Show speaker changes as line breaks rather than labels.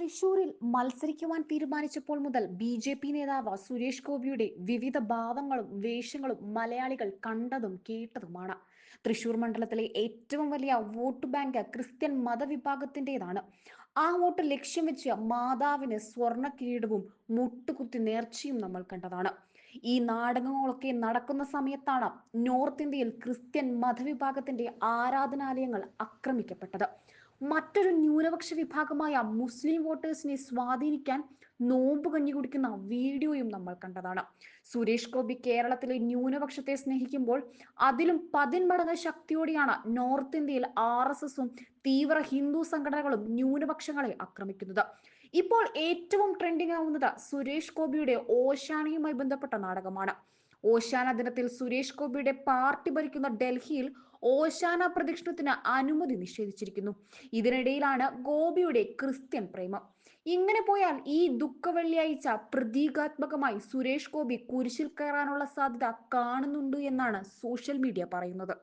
തൃശൂരിൽ മത്സരിക്കുവാൻ തീരുമാനിച്ചപ്പോൾ മുതൽ B J P നേതാവ് സുരേഷ് ഗോപിയുടെ വിവിധ ഭാവങ്ങളും വേഷങ്ങളും മലയാളികൾ കണ്ടതും കേട്ടതുമാണ്. തൃശൂർ മണ്ഡലത്തിലെ ഏറ്റവും വലിയ വോട്ട് ബാങ്ക് ക്രിസ്ത്യൻ മതവിഭാഗത്തിന്റെതാണ്. ആ വോട്ട് ലക്ഷ്യം വെച്ച് മാതാവിന് സ്വർണ കിരീടവും മുട്ടുകുത്തി നേർച്ചയും നമ്മൾ കണ്ടതാണ്. ഈ നാടകങ്ങളൊക്കെ നടക്കുന്ന സമയത്താണ് നോർത്ത് ഇന്ത്യയിൽ ക്രിസ്ത്യൻ മതവിഭാഗത്തിന്റെ ആരാധനാലയങ്ങൾ ആക്രമിക്കപ്പെട്ടത്. മറ്റൊരു ന്യൂനപക്ഷ വിഭാഗമായ മുസ്ലിം വോട്ടേഴ്സിനെ സ്വാധീനിക്കാൻ നോമ്പ് കഞ്ഞി കുടിക്കുന്ന വീഡിയോയും നമ്മൾ കണ്ടതാണ്. സുരേഷ് ഗോപി കേരളത്തിലെ ന്യൂനപക്ഷത്തെ സ്നേഹിക്കുമ്പോൾ അതിലും പതിന്മടങ്ങ് ശക്തിയോടെയാണ് നോർത്ത് ഇന്ത്യയിൽ ആർ എസ് എസും തീവ്ര ഹിന്ദു സംഘടനകളും ന്യൂനപക്ഷങ്ങളെ ആക്രമിക്കുന്നത്. ഇപ്പോൾ ഏറ്റവും ട്രെൻഡിംഗ് ആവുന്നത് സുരേഷ് ഗോപിയുടെ ഓശാനയുമായി ബന്ധപ്പെട്ട നാടകമാണ്. ഓശാന ദിനത്തിൽ സുരേഷ് ഗോപിയുടെ പാർട്ടി ഭരിക്കുന്ന ഡൽഹിയിൽ ഓശാന പ്രദക്ഷിണത്തിന് അനുമതി നിഷേധിച്ചിരിക്കുന്നു. ഇതിനിടയിലാണ് ഗോപിയുടെ ക്രിസ്ത്യൻ പ്രേമം. ഇങ്ങനെ പോയാൽ ഈ ദുഃഖ വെള്ളിയാഴ്ച പ്രതീകാത്മകമായി സുരേഷ് ഗോപി കുരിശിൽ കയറാനുള്ള സാധ്യത കാണുന്നുണ്ട് എന്നാണ് സോഷ്യൽ മീഡിയ പറയുന്നത്.